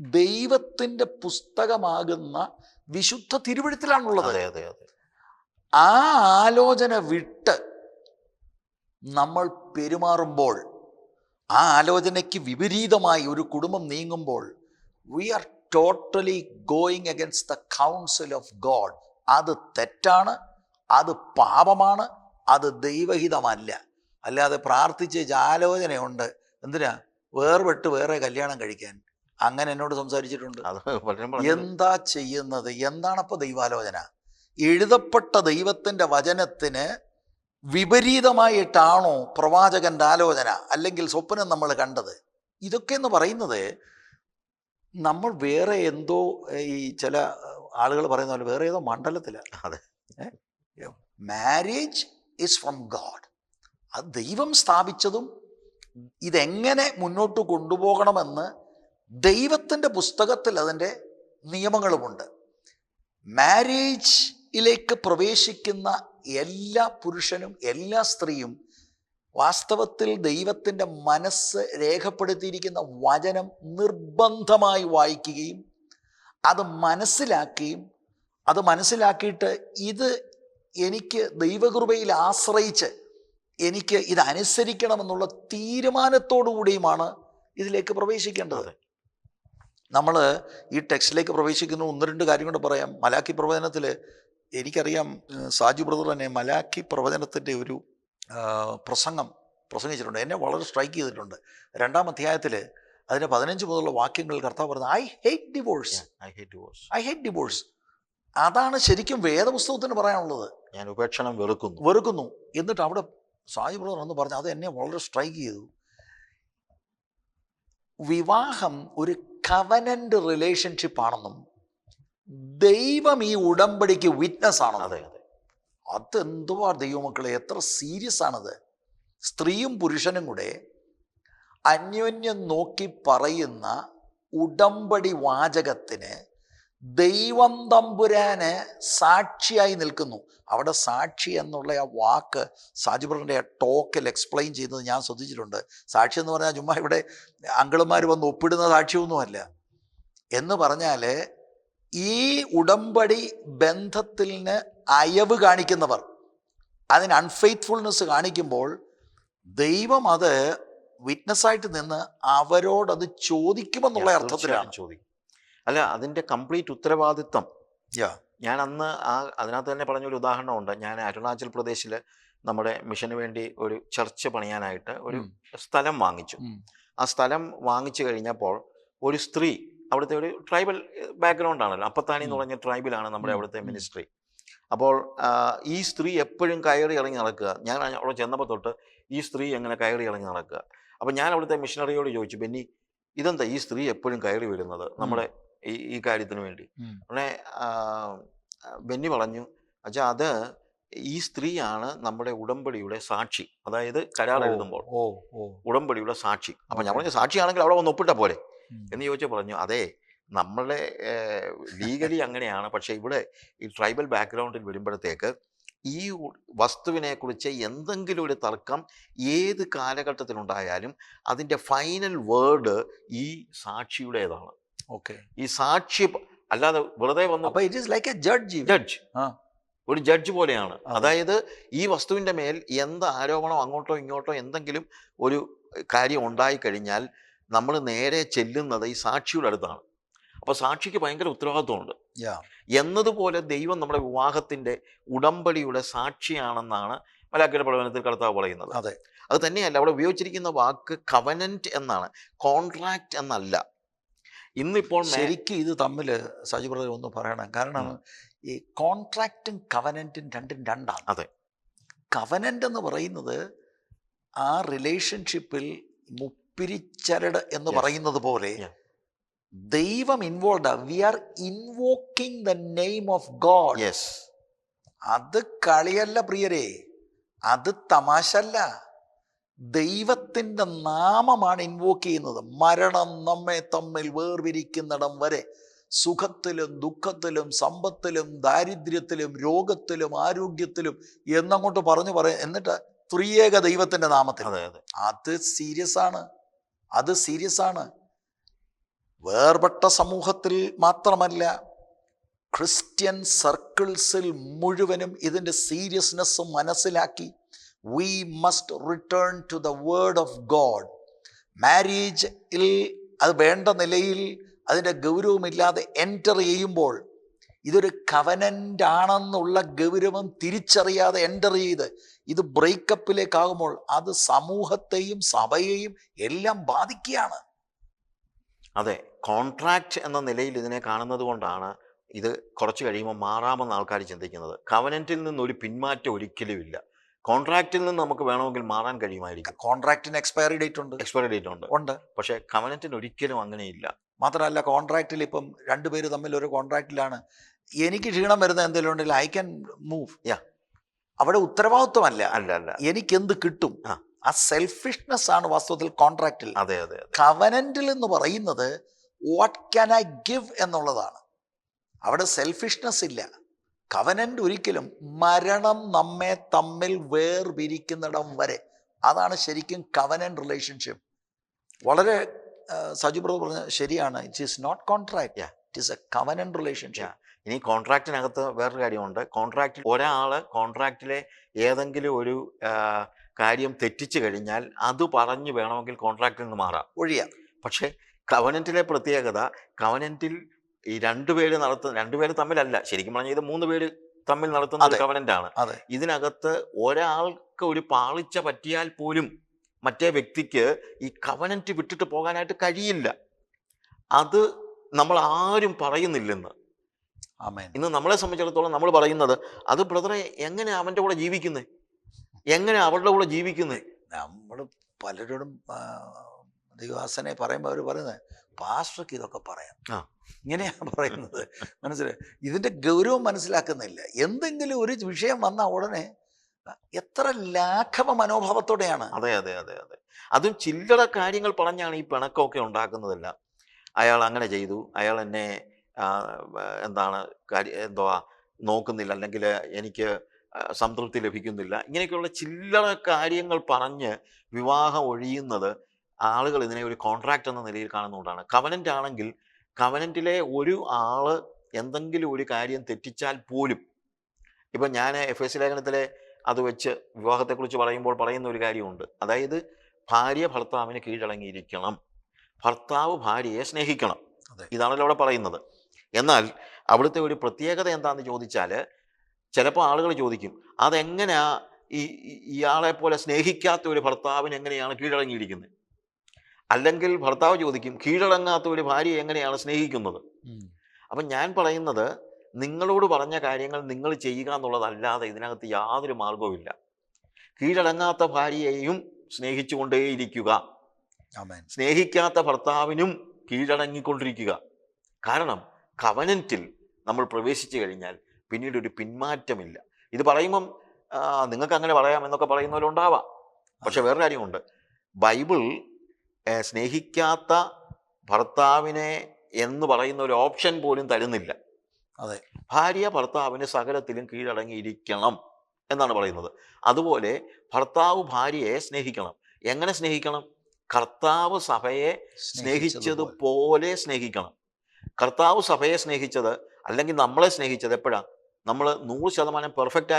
ദൈവത്തിന്റെ പുസ്തകമാകുന്ന വിശുദ്ധ തിരുവഴുത്തിലാണുള്ളത്. അതെ അതെ അതെ. ആ ആലോചന വിട്ട് നമ്മൾ പെരുമാറുമ്പോൾ ആ ആലോചനയ്ക്ക് വിപരീതമായി ഒരു കുടുംബം നീങ്ങുമ്പോൾ we are totally going against the council of God അത് തെറ്റാണ് അത് പാപമാണ് അത് ദൈവഹിതമല്ല. അല്ലാതെ പ്രാർത്ഥിച്ച് ആലോചനയുണ്ട് എന്തിനാ? വേർപെട്ട് വേറെ കല്യാണം കഴിക്കാൻ. അങ്ങനെ എന്നോട് സംസാരിച്ചിട്ടുണ്ട്. എന്താ ചെയ്യുന്നത്? എന്താണപ്പോൾ ദൈവാലോചന? എഴുതപ്പെട്ട ദൈവത്തിന്റെ വചനത്തിന് വിപരീതമായിട്ടാണോ പ്രവാചകന്റെ ആലോചന അല്ലെങ്കിൽ സ്വപ്നം നമ്മൾ കണ്ടത്? ഇതൊക്കെ എന്ന് പറയുന്നത് നമ്മൾ വേറെ എന്തോ ഈ ചില ആളുകൾ പറയുന്ന പോലെ വേറെ ഏതോ മണ്ഡലത്തിലാണ് അതെ. മാരേജ് ഇസ് ഫ്രം ഗാഡ് അത് ദൈവം സ്ഥാപിച്ചതും ഇതെങ്ങനെ മുന്നോട്ട് കൊണ്ടുപോകണമെന്ന് ദൈവത്തിന്റെ പുസ്തകത്തിൽ അതിന്റെ നിയമങ്ങളുമുണ്ട്. മാരേജിലേക്ക് പ്രവേശിക്കുന്ന എല്ലാ പുരുഷനും എല്ലാ സ്ത്രീയും വാസ്തവത്തിൽ ദൈവത്തിന്റെ മനസ്സ് രേഖപ്പെടുത്തിയിരിക്കുന്ന വചനം നിർബന്ധമായി വായിക്കുകയും അത് മനസ്സിലാക്കുകയും അത് മനസ്സിലാക്കിയിട്ട് ഇത് എനിക്ക് ദൈവകൃപയിൽ ആശ്രയിച്ച് എനിക്ക് ഇത് അനുസരിക്കണമെന്നുള്ള തീരുമാനത്തോടു കൂടിയുമാണ് ഇതിലേക്ക് പ്രവേശിക്കേണ്ടത്. നമ്മൾ ഈ ടെക്സ്റ്റിലേക്ക് പ്രവേശിക്കുന്ന. ഒന്ന് രണ്ട് കാര്യം കൊണ്ട് പറയാം. മലാക്കി പ്രവചനത്തിൽ എനിക്കറിയാം സാജു ബ്രദർ തന്നെ മലാക്കി പ്രവചനത്തിന്റെ ഒരു പ്രസംഗം പ്രസംഗിച്ചിട്ടുണ്ട്. എന്നെ വളരെ സ്ട്രൈക്ക് ചെയ്തിട്ടുണ്ട്. രണ്ടാം അധ്യായത്തിൽ അതിന്റെ പതിനഞ്ച് മുതലുള്ള വാക്യങ്ങൾ കർത്താവ് പറഞ്ഞത് I hate divorce I hate divorce I hate divorce അതാണ് ശരിക്കും വേദപുസ്തകത്തിന് പറയാനുള്ളത്. ഞാൻ ഉപേക്ഷണം വെറുക്കുന്നു. വെറുക്കുന്നു. എന്നിട്ട് അവിടെ സായി ബ്രദർ എന്ന് പറഞ്ഞു അത് എന്നെ വളരെ സ്ട്രൈക്ക് ചെയ്തു. വിവാഹം ഒരു കവനന്റ് റിലേഷൻഷിപ്പ് ആണെന്നും ദൈവം ഈ ഉടമ്പടിക്ക് വിറ്റ്നസ് ആണെന്നും. അതെ അതെ. അതെന്തുവാ ദൈവമക്കളെ എത്ര സീരിയസ് ആണത്. സ്ത്രീയും പുരുഷനും കൂടെ അന്യോന്യം നോക്കി പറയുന്ന ഉടമ്പടി വാചകത്തിന് ദൈവം തമ്പുരാന് സാക്ഷിയായി നിൽക്കുന്നു. അവിടെ സാക്ഷി എന്നുള്ള ആ വാക്ക് സാജിബ്രന്റെ ആ ടോക്കിൽ എക്സ്പ്ലെയിൻ ചെയ്യുന്നത് ഞാൻ ശ്രദ്ധിച്ചിട്ടുണ്ട്. സാക്ഷി എന്ന് പറഞ്ഞാൽ ചുമ്മാ ഇവിടെ അങ്കിളുമാർ വന്ന് ഒപ്പിടുന്ന സാക്ഷിയൊന്നുമല്ല. എന്ന് പറഞ്ഞാൽ ഈ ഉടമ്പടി ബന്ധത്തിന് അയവ് കാണിക്കുന്നവർ അതിന് അൺഫെയ്ത്ത്ഫുൾനെസ് കാണിക്കുമ്പോൾ ദൈവം അത് വിറ്റ്നസ്സായിട്ട് നിന്ന് അവരോടത് ചോദിക്കുമെന്നുള്ള അർത്ഥത്തിലാണ്. ചോദിക്കും അല്ല അതിന്റെ കംപ്ലീറ്റ് ഉത്തരവാദിത്വം. യാ ഞാൻ അന്ന് ആ അതിനകത്ത് തന്നെ പറഞ്ഞൊരു ഉദാഹരണമുണ്ട്. ഞാൻ അരുണാചൽ പ്രദേശിൽ നമ്മുടെ മിഷന് വേണ്ടി ഒരു ചർച്ച് പണിയാനായിട്ട് ഒരു സ്ഥലം വാങ്ങിച്ചു. ആ സ്ഥലം വാങ്ങിച്ചു കഴിഞ്ഞപ്പോൾ ഒരു സ്ത്രീ അവിടുത്തെ ഒരു ട്രൈബൽ ബാക്ക്ഗ്രൗണ്ട് ആണല്ലോ. അപ്പത്താണി എന്ന്. പറഞ്ഞ ട്രൈബിലാണ് നമ്മുടെ. അവിടുത്തെ മിനിസ്ട്രി അപ്പോൾ ഈ സ്ത്രീ എപ്പോഴും കയറി ഇറങ്ങി നടക്കുക. ഞാൻ അവിടെ ചെന്നപ്പോൾ തൊട്ട് ഈ സ്ത്രീ എങ്ങനെ കയറി ഇറങ്ങി നടക്കുക. അപ്പം ഞാൻ അവിടുത്തെ മിഷണറിയോട് ചോദിച്ചു ബെന്നി ഇതെന്താ ഈ സ്ത്രീ എപ്പോഴും കയറി വരുന്നത്? നമ്മുടെ ഈ ഈ കാര്യത്തിന് വേണ്ടി. ഉടനെ ബെന്നി പറഞ്ഞു അച്ഛാ അത് ഈ സ്ത്രീയാണ് നമ്മുടെ ഉടമ്പടിയുടെ സാക്ഷി. അതായത് കരാർ എഴുതുമ്പോൾ. ഓ ഓ. ഉടമ്പടിയുടെ സാക്ഷി. അപ്പൊ ഞാൻ പറഞ്ഞ പറഞ്ഞു സാക്ഷിയാണെങ്കിൽ അവിടെ ഒന്ന് ഒപ്പിട്ട പോലെ എന്ന് ചോദിച്ചാൽ പറഞ്ഞു അതെ നമ്മളെ ലീഗലി അങ്ങനെയാണ്. പക്ഷേ ഇവിടെ ഈ ട്രൈബൽ ബാക്ക്ഗ്രൗണ്ടിൽ വരുമ്പോഴത്തേക്ക് ഈ വസ്തുവിനെക്കുറിച്ച് വസ്തുവിനെ കുറിച്ച് എന്തെങ്കിലും ഒരു തർക്കം ഏത് കാലഘട്ടത്തിലുണ്ടായാലും അതിന്റെ ഫൈനൽ വേർഡ് ഈ സാക്ഷിയുടേതാണ്. ഓക്കെ. ഈ സാക്ഷി അല്ലാതെ വെറുതെ വന്നു അപ്പോൾ it is like a judge judge. ഒരു ജഡ്ജ് പോലെയാണ്. അതായത് ഈ വസ്തുവിന്റെ മേൽ എന്ത് ആരോപണം അങ്ങോട്ടോ ഇങ്ങോട്ടോ എന്തെങ്കിലും ഒരു കാര്യം ഉണ്ടായിക്കഴിഞ്ഞാൽ നമ്മൾ നേരെ ചെല്ലുന്നത് ഈ സാക്ഷിയുടെ അടുത്താണ്. അപ്പൊ സാക്ഷിക്ക് ഭയങ്കര ഉത്തരവാദിത്വമുണ്ട്. എന്നതുപോലെ ദൈവം നമ്മുടെ വിവാഹത്തിന്റെ ഉടമ്പടിയുടെ സാക്ഷിയാണെന്നാണ് മലാക്കിയുടെ പ്രവചനത്തിൽ കർത്താവ് പറയുന്നത് അതെ അത് തന്നെയല്ല അവിടെ ഉപയോഗിച്ചിരിക്കുന്ന വാക്ക് കവനന്റ് എന്നാണ് കോൺട്രാക്ട് എന്നല്ല ഇന്നിപ്പോൾ ശരിക്ക് ഇത് തമ്മിൽ സജി ബ്രദർ ഒന്ന് പറയണം കാരണം ഈ കോൺട്രാക്റ്റും കവനന്റും രണ്ടും രണ്ടാണ് അതെ. കവനന്റ് എന്ന് പറയുന്നത് ആ റിലേഷൻഷിപ്പിൽ മുപ്പിരിച്ചരട് എന്ന്. പറയുന്നത് പോലെ. ദൈവം involve we are invoking the name of God yes അത് കളിയല്ല പ്രിയരെ. അത് തമാശല്ല. ദൈവത്തിന്റെ നാമമാണ് ഇൻവോക്ക് ചെയ്യുന്നത്. മരണം നമ്മെ തമ്മിൽ വേർപിരിക്കുന്നിടം വരെ സുഖത്തിലും ദുഃഖത്തിലും സമ്പത്തിലും ദാരിദ്ര്യത്തിലും രോഗത്തിലും ആരോഗ്യത്തിലും എന്നങ്ങോട്ട് പറഞ്ഞു പറയും എന്നിട്ട് ത്രിയേക ദൈവത്തിന്റെ നാമത്തിൽ. അത് സീരിയസ് ആണ്. അത് സീരിയസ് ആണ്. വേർപെട്ട സമൂഹത്തിൽ മാത്രമല്ല ക്രിസ്ത്യൻ സർക്കിൾസിൽ മുഴുവനും ഇതിന്റെ സീരിയസ്നെസ് മനസ്സിലാക്കി we must return to the word of God മാരേജിൽ അത് വേണ്ട നിലയിൽ അതിന്റെ ഗൗരവമില്ലാതെ എന്റർ ചെയ്യുമ്പോൾ ഇതൊരു കവനന്റ് ആണെന്നുള്ള ഗൗരവം തിരിച്ചറിയാതെ എന്റർ ചെയ്ത് ഇത് ബ്രേക്കപ്പിലേക്കാകുമ്പോൾ അത് സമൂഹത്തെയും സഭയെയും എല്ലാം ബാധിക്കുകയാണ്. അതെ കോൺട്രാക്റ്റ് എന്ന നിലയിൽ ഇതിനെ കാണുന്നത് കൊണ്ടാണ് ഇത് കുറച്ച് കഴിയുമ്പോൾ മാറാമെന്ന് ആൾക്കാർ ചിന്തിക്കുന്നത്. കവനന്റിൽ നിന്ന് ഒരു പിന്മാറ്റം ഒരിക്കലും ഇല്ല. കോൺട്രാക്റ്റിൽ നിന്ന് നമുക്ക് വേണമെങ്കിൽ മാറാൻ കഴിയുമായിരിക്കും. കോൺട്രാക്റ്റിന് എക്സ്പയറി ഡേറ്റ് ഉണ്ട്. എക്സ്പയറി ഡേറ്റ് ഉണ്ട്. ഉണ്ട്. പക്ഷേ കവനന്റിന് ഒരിക്കലും അങ്ങനെയില്ല. മാത്രമല്ല കോൺട്രാക്റ്റിൽ ഇപ്പം രണ്ടുപേര് തമ്മിൽ ഒരു കോൺട്രാക്റ്റിലാണ് എനിക്ക് ക്ഷീണം വരുന്ന എന്തെങ്കിലും ഉണ്ടെങ്കിൽ ഐ ക്യാൻ മൂവ് യാ അവിടെ ഉത്തരവാദിത്വമല്ല. അല്ല അല്ല. എനിക്ക് എന്ത് കിട്ടും ആ. സെൽഫിഷ്നെസ് ആണ് വാസ്തവത്തിൽ കോൺട്രാക്റ്റിൽ അതെ അതെ കവനന്റിൽ എന്ന് പറയുന്നത് വാട്ട് ക്യാൻ ഐ ഗിവ് എന്നുള്ളതാണ്. അവിടെ സെൽഫിഷ്നെസ് ഇല്ല. കവനന്റ് ഒരിക്കലും മരണം നമ്മെ തമ്മിൽ വേർപിരിക്കുന്നിടം വരെ. അതാണ് ശരിക്കും കവനന്റ് റിലേഷൻഷിപ്പ് വളരെ സജു ബ്രദർ പറഞ്ഞ ശരിയാണ്. It is not contract. It is a covenant relationship ഇനി കോൺട്രാക്റ്റിനകത്ത് വേറൊരു കാര്യമുണ്ട്. കോൺട്രാക്റ്റിൽ ഒരാൾ കോൺട്രാക്റ്റിലെ ഏതെങ്കിലും ഒരു കാര്യം തെറ്റിച്ചു കഴിഞ്ഞാൽ അത് പറഞ്ഞു വേണമെങ്കിൽ കോൺട്രാക്റ്റിൽ നിന്ന് മാറാം. ഒഴിയാം. പക്ഷേ കവനന്റിലെ പ്രത്യേകത കവനന്റിൽ ഈ രണ്ടുപേര് നടത്തുന്ന രണ്ടുപേര് തമ്മിലല്ല. ശരിക്കും പറഞ്ഞാൽ ഇത് മൂന്ന് പേര് തമ്മിൽ നടത്തുന്ന ഒരു അതെ. ആണ്. ഇതിനകത്ത് ഒരാൾക്ക് ഒരു പാളിച്ച പറ്റിയാൽ പോലും മറ്റേ വ്യക്തിക്ക് ഈ കവനന്റ് വിട്ടിട്ട് പോകാനായിട്ട് കഴിയില്ല. അത് നമ്മൾ ആരും പറയുന്നില്ലെന്ന്. ഇന്ന് നമ്മളെ സംബന്ധിച്ചിടത്തോളം നമ്മൾ പറയുന്നത് അത് ബ്രദറെ എങ്ങനെ അവന്റെ കൂടെ ജീവിക്കുന്നത് എങ്ങനെ അവരുടെ കൂടെ ജീവിക്കുന്നത് നമ്മൾ പലരോടും ദൈവാസനെ പറയുമ്പോൾ അവർ പറയുന്നത് പാസ്റ്റർക്ക് ഇതൊക്കെ പറയാം. ഇങ്ങനെയാണ് പറയുന്നത്. മനസ്സിലായി? ഇതിന്റെ ഗൗരവം മനസ്സിലാക്കുന്നില്ല. എന്തെങ്കിലും ഒരു വിഷയം വന്ന ഉടനെ എത്ര ലാഘവ മനോഭാവത്തോടെയാണ്. അതെ അതെ അതെ അതെ. അതും ചില്ലറ കാര്യങ്ങൾ പറഞ്ഞാണ് ഈ പിണക്കമൊക്കെ ഉണ്ടാക്കുന്നതല്ല. അയാൾ അങ്ങനെ ചെയ്തു. അയാൾ എന്നെ എന്താണ് കാര്യ എന്തുവാ നോക്കുന്നില്ല. അല്ലെങ്കിൽ എനിക്ക് സംതൃപ്തി ലഭിക്കുന്നില്ല. ഇങ്ങനെയൊക്കെയുള്ള ചില്ലറ കാര്യങ്ങൾ പറഞ്ഞ് വിവാഹം ഒഴിയുന്നത് ആളുകൾ ഇതിനെ ഒരു കോൺട്രാക്റ്റ് എന്ന നിലയിൽ കാണുന്നതുകൊണ്ടാണ്. കവനന്റ് ആണെങ്കിൽ കവനന്റിലെ ഒരു ആൾ എന്തെങ്കിലും ഒരു കാര്യം തെറ്റിച്ചാൽ പോലും ഇപ്പം ഞാൻ എഫ് എസ് ലേഖനത്തിലെ അത് വെച്ച് വിവാഹത്തെക്കുറിച്ച് പറയുമ്പോൾ പറയുന്ന ഒരു കാര്യമുണ്ട്. അതായത് ഭാര്യ ഭർത്താവിന് കീഴടങ്ങിയിരിക്കണം. ഭർത്താവ് ഭാര്യയെ സ്നേഹിക്കണം. ഇതാണല്ലോ അവിടെ പറയുന്നത്. എന്നാൽ അവിടുത്തെ ഒരു പ്രത്യേകത എന്താണെന്ന് ചോദിച്ചാൽ ചിലപ്പോൾ ആളുകൾ ചോദിക്കും അതെങ്ങനെയാ ഈ ഇയാളെ പോലെ സ്നേഹിക്കാത്ത ഒരു ഭർത്താവിന് എങ്ങനെയാണ് കീഴടങ്ങിയിരിക്കുന്നത്? അല്ലെങ്കിൽ ഭർത്താവ് ചോദിക്കും കീഴടങ്ങാത്ത ഒരു ഭാര്യയെ എങ്ങനെയാണ് സ്നേഹിക്കുന്നത്. അപ്പം ഞാൻ പറയുന്നത് നിങ്ങളോട് പറഞ്ഞ കാര്യങ്ങൾ നിങ്ങൾ ചെയ്യുക എന്നുള്ളതല്ലാതെ ഇതിനകത്ത് യാതൊരു മാർഗവുമില്ല കീഴടങ്ങാത്ത ഭാര്യയെയും സ്നേഹിച്ചുകൊണ്ടേയിരിക്കുക. സ്നേഹിക്കാത്ത ഭർത്താവിനും കീഴടങ്ങിക്കൊണ്ടിരിക്കുക. കാരണം കവനന്റിൽ നമ്മൾ പ്രവേശിച്ചു കഴിഞ്ഞാൽ പിന്നീട് ഒരു പിന്മാറ്റമില്ല. ഇത് പറയുമ്പം നിങ്ങൾക്ക് അങ്ങനെ പറയാം എന്നൊക്കെ പറയുന്നവരുണ്ടാവാം. പക്ഷെ വേറെ കാര്യമുണ്ട്. ബൈബിൾ സ്നേഹിക്കാത്ത ഭർത്താവിനെ എന്ന് പറയുന്ന ഒരു ഓപ്ഷൻ പോലും തരുന്നില്ല. അതെ. ഭാര്യ ഭർത്താവിന് സകലത്തിലും കീഴടങ്ങിയിരിക്കണം എന്നാണ് പറയുന്നത്. അതുപോലെ ഭർത്താവ് ഭാര്യയെ സ്നേഹിക്കണം. എങ്ങനെ സ്നേഹിക്കണം? കർത്താവ് സഭയെ സ്നേഹിച്ചതുപോലെ. സ്നേഹിക്കണം. കർത്താവ് സഭയെ സ്നേഹിച്ചത് അല്ലെങ്കിൽ നമ്മളെ സ്നേഹിച്ചത് എപ്പോഴാ? നമ്മൾ നൂറ് ശതമാനം പെർഫെക്റ്റ്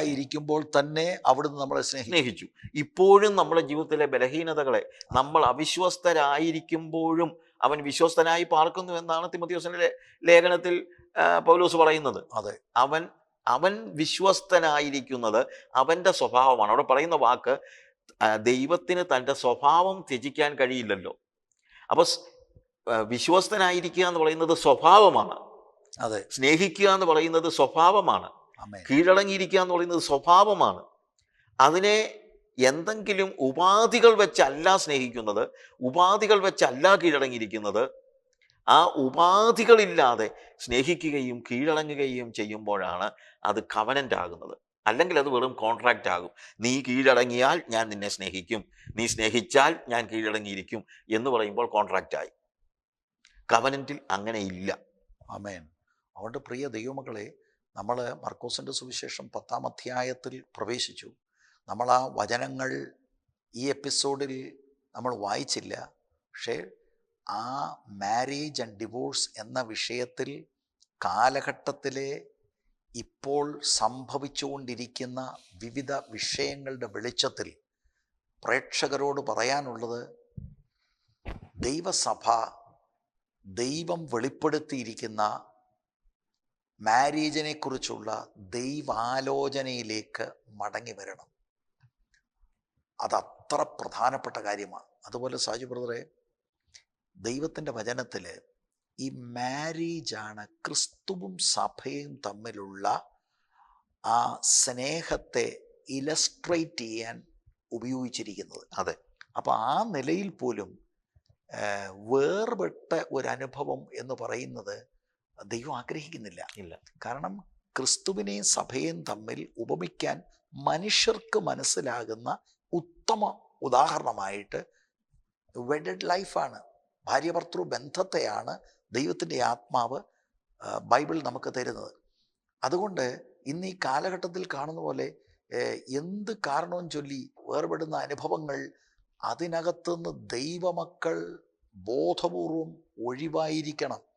ഇരിക്കുമ്പോൾ തന്നെ അവിടുന്ന് നമ്മളെ സ്നേഹിച്ചു. ഇപ്പോഴും നമ്മുടെ ജീവിതത്തിലെ ബലഹീനതകളെ നമ്മൾ അവിശ്വസ്തരായിരിക്കുമ്പോഴും അവൻ വിശ്വസ്തനായി പാർക്കുന്നു എന്നാണ് തിമത്തിയോസിന്റെ ലേഖനത്തിൽ പൗലോസ് പറയുന്നത്. അതെ. അവൻ അവൻ വിശ്വസ്തനായിരിക്കുന്നത് അവന്റെ സ്വഭാവമാണ്. അവിടെ പറയുന്ന വാക്ക് ദൈവത്തിന് തന്റെ സ്വഭാവം ത്യജിക്കാൻ കഴിയില്ലല്ലോ. അപ്പോൾ വിശ്വസ്തനായിരിക്കുക എന്ന് പറയുന്നത് സ്വഭാവമാണ്. അതെ. സ്നേഹിക്കുക എന്ന് പറയുന്നത് സ്വഭാവമാണ്. കീഴടങ്ങിയിരിക്കുക എന്ന് പറയുന്നത് സ്വഭാവമാണ്. അതിനെ എന്തെങ്കിലും ഉപാധികൾ വെച്ചല്ല സ്നേഹിക്കുന്നത് ഉപാധികൾ വെച്ചല്ല കീഴടങ്ങിയിരിക്കുന്നത്. ആ ഉപാധികളില്ലാതെ സ്നേഹിക്കുകയും കീഴടങ്ങുകയും ചെയ്യുമ്പോഴാണ് അത് കവനന്റ് ആകുന്നത്. അല്ലെങ്കിൽ അത് വെറും കോൺട്രാക്റ്റ് ആകും. നീ കീഴടങ്ങിയാൽ ഞാൻ നിന്നെ സ്നേഹിക്കും. നീ സ്നേഹിച്ചാൽ ഞാൻ കീഴടങ്ങിയിരിക്കും എന്ന് പറയുമ്പോൾ കോൺട്രാക്റ്റ് ആയി. കവനന്റിൽ അങ്ങനെ ഇല്ല ആമേൻ. അതുകൊണ്ട് പ്രിയ ദൈവമകളെ നമ്മൾ മർക്കോസിന്റെ സുവിശേഷം പത്താം അധ്യായത്തിൽ പ്രവേശിച്ചു. നമ്മൾ ആ വചനങ്ങൾ ഈ എപ്പിസോഡിൽ നമ്മൾ വായിച്ചില്ല. പക്ഷേ ആ മാരേജ് ആൻഡ് ഡിവോഴ്സ് എന്ന വിഷയത്തിൽ കാലഘട്ടത്തിലെ ഇപ്പോൾ സംഭവിച്ചുകൊണ്ടിരിക്കുന്ന വിവിധ വിഷയങ്ങളുടെ വെളിച്ചത്തിൽ പ്രേക്ഷകരോട് പറയാനുള്ളത് ദൈവസഭ ദൈവം വെളിപ്പെടുത്തിയിരിക്കുന്ന മാരേജിനെ കുറിച്ചുള്ള ദൈവാലോചനയിലേക്ക് മടങ്ങി വരണം. അതത്ര പ്രധാനപ്പെട്ട കാര്യമാണ്. അതുപോലെ സാജു ബ്രദറെ ദൈവത്തിന്റെ വചനത്തിൽ ഈ മാരേജാണ് ക്രിസ്തുവും സഭയും തമ്മിലുള്ള ആ സ്നേഹത്തെ ഇലസ്ട്രേറ്റ് ചെയ്യാൻ ഉപയോഗിച്ചിരിക്കുന്നത്. അതെ. അപ്പോൾ ആ നിലയിൽ പോലും വേർപെട്ട ഒരനുഭവം എന്ന് പറയുന്നത് ദൈവം ആഗ്രഹിക്കുന്നില്ല. ഇല്ല. കാരണം ക്രിസ്തുവിനെയും സഭയും തമ്മിൽ ഉപമിക്കാൻ മനുഷ്യർക്ക് മനസ്സിലാകുന്ന ഉത്തമ ഉദാഹരണമായിട്ട് വെഡഡ് ലൈഫാണ് ഭാര്യഭർത്തൃ ബന്ധത്തെയാണ് ദൈവത്തിന്റെ ആത്മാവ് ബൈബിൾ നമുക്ക് തരുന്നത്. അതുകൊണ്ട് ഇന്ന് ഈ കാലഘട്ടത്തിൽ കാണുന്ന പോലെ എന്ത് കാരണവും ചൊല്ലി വേർപെടുന്ന അനുഭവങ്ങൾ അതിനകത്തുനിന്ന് ദൈവമക്കൾ ബോധപൂർവം ഒഴിവായിരിക്കണം.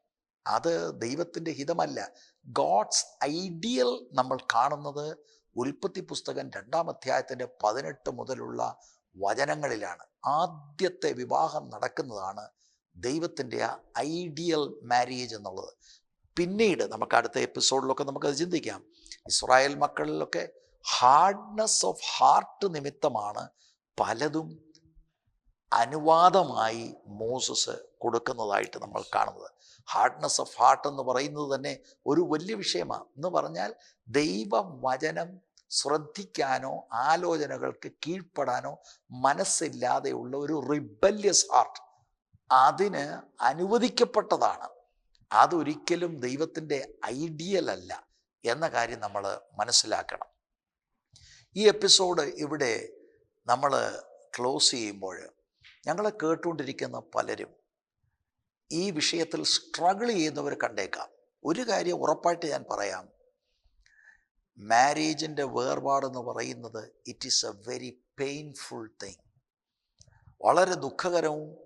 അത് ദൈവത്തിന്റെ ഹിതമല്ല. ഗോഡ്സ് ഐഡിയൽ നമ്മൾ കാണുന്നത് ഉൽപ്പത്തി പുസ്തകം രണ്ടാം അധ്യായത്തിന്റെ പതിനെട്ട് മുതലുള്ള വചനങ്ങളിലാണ്. ആദ്യത്തെ വിവാഹം നടക്കുന്നതാണ് ദൈവത്തിന്റെ ആ ഐഡിയൽ മാരേജ് എന്നുള്ളത്. പിന്നീട് നമുക്ക് അടുത്ത എപ്പിസോഡിലൊക്കെ നമുക്കത് ചിന്തിക്കാം. ഇസ്രായേൽ മക്കളിലൊക്കെ ഹാർഡ്നെസ് ഓഫ് ഹാർട്ട് നിമിത്തമാണ് പലതും അനുവാദമായി മോസസ് കൊടുക്കുന്നതായിട്ട് നമ്മൾ കാണുന്നത്. ഹാർഡ്നെസ് ഓഫ് ഹാർട്ട് എന്ന് പറയുന്നത് തന്നെ ഒരു വലിയ വിഷയമാണ്. എന്ന് പറഞ്ഞാൽ ദൈവവചനം ശ്രദ്ധിക്കാനോ ആലോചനകൾക്ക് കീഴ്പ്പെടാനോ മനസ്സില്ലാതെയുള്ള ഒരു റിബല്യസ് ഹാർട്ട് അതിന് അനുവദിക്കപ്പെട്ടതാണ്. അതൊരിക്കലും ദൈവത്തിന്റെ ഐഡിയൽ അല്ല എന്ന കാര്യം നമ്മൾ മനസ്സിലാക്കണം. ഈ എപ്പിസോഡ് ഇവിടെ നമ്മൾ ക്ലോസ് ചെയ്യുമ്പോൾ ഞങ്ങളെ കേട്ടുകൊണ്ടിരിക്കുന്ന പലരും ഈ വിഷയത്തിൽ സ്ട്രഗിൾ ചെയ്യുന്നവർ കണ്ടേക്കാം. ഒരു കാര്യം ഉറപ്പായിട്ട് ഞാൻ പറയാം. മാരേജിന്റെ വേർപാടെന്ന് പറയുന്നത് it is a very painful thing വളരെ ദുഃഖകരവും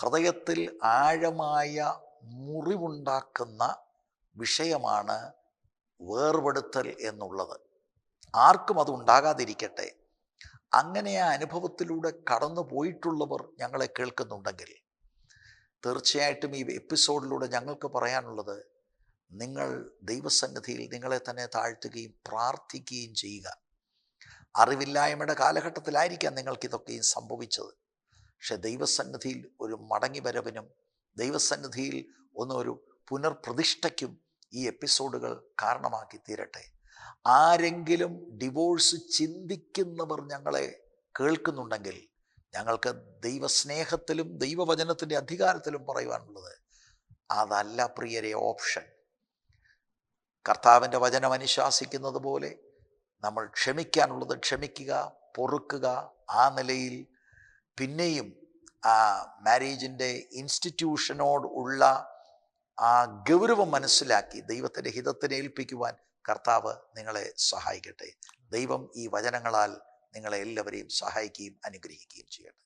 ഹൃദയത്തിൽ ആഴമായ മുറിവുണ്ടാക്കുന്ന വിഷയമാണ് വേർപെടുത്തൽ എന്നുള്ളത്. ആർക്കും അത് ഉണ്ടാകാതിരിക്കട്ടെ. അങ്ങനെ ആ അനുഭവത്തിലൂടെ കടന്നു പോയിട്ടുള്ളവർ ഞങ്ങളെ കേൾക്കുന്നുണ്ടെങ്കിൽ തീർച്ചയായിട്ടും ഈ എപ്പിസോഡിലൂടെ ഞങ്ങൾക്ക് പറയാനുള്ളത് നിങ്ങൾ ദൈവസന്നിധിയിൽ നിങ്ങളെ തന്നെ താഴ്ത്തുകയും പ്രാർത്ഥിക്കുകയും ചെയ്യുക. അറിവില്ലായ്മയുടെ കാലഘട്ടത്തിലായിരിക്കാം നിങ്ങൾക്കിതൊക്കെയും സംഭവിച്ചത്. പക്ഷെ ദൈവസന്നിധിയിൽ ഒരു മടങ്ങി വരവിനും ദൈവസന്നിധിയിൽ ഒന്നൊരു പുനർപ്രതിഷ്ഠയ്ക്കും ഈ എപ്പിസോഡുകൾ കാരണമാക്കി തീരട്ടെ. ആരെങ്കിലും ഡിവോഴ്സ് ചിന്തിക്കുന്നവർ ഞങ്ങളെ കേൾക്കുന്നുണ്ടെങ്കിൽ ഞങ്ങൾക്ക് ദൈവസ്നേഹത്തിലും ദൈവവചനത്തിന്റെ അധികാരത്തിലും പറയുവാനുള്ളത് അതല്ല പ്രിയരെ ഓപ്ഷൻ. കർത്താവിന്റെ വചനം അനുശാസിക്കുന്നത് പോലെ നമ്മൾ ക്ഷമിക്കാനുള്ളത് ക്ഷമിക്കുക പൊറുക്കുക ആ നിലയിൽ പിന്നെയും ആ മാരേജിന്റെ ഇൻസ്റ്റിറ്റ്യൂഷനോട് ഉള്ള ആ ഗൗരവം മനസ്സിലാക്കി ദൈവത്തിന്റെ ഹിതത്തിനെ ഏൽപ്പിക്കുവാൻ കർത്താവ് നിങ്ങളെ സഹായിക്കട്ടെ. ദൈവം ഈ വചനങ്ങളാൽ നിങ്ങളെ എല്ലാവരെയും സഹായിക്കുകയും അനുഗ്രഹിക്കുകയും ചെയ്യട്ടെ.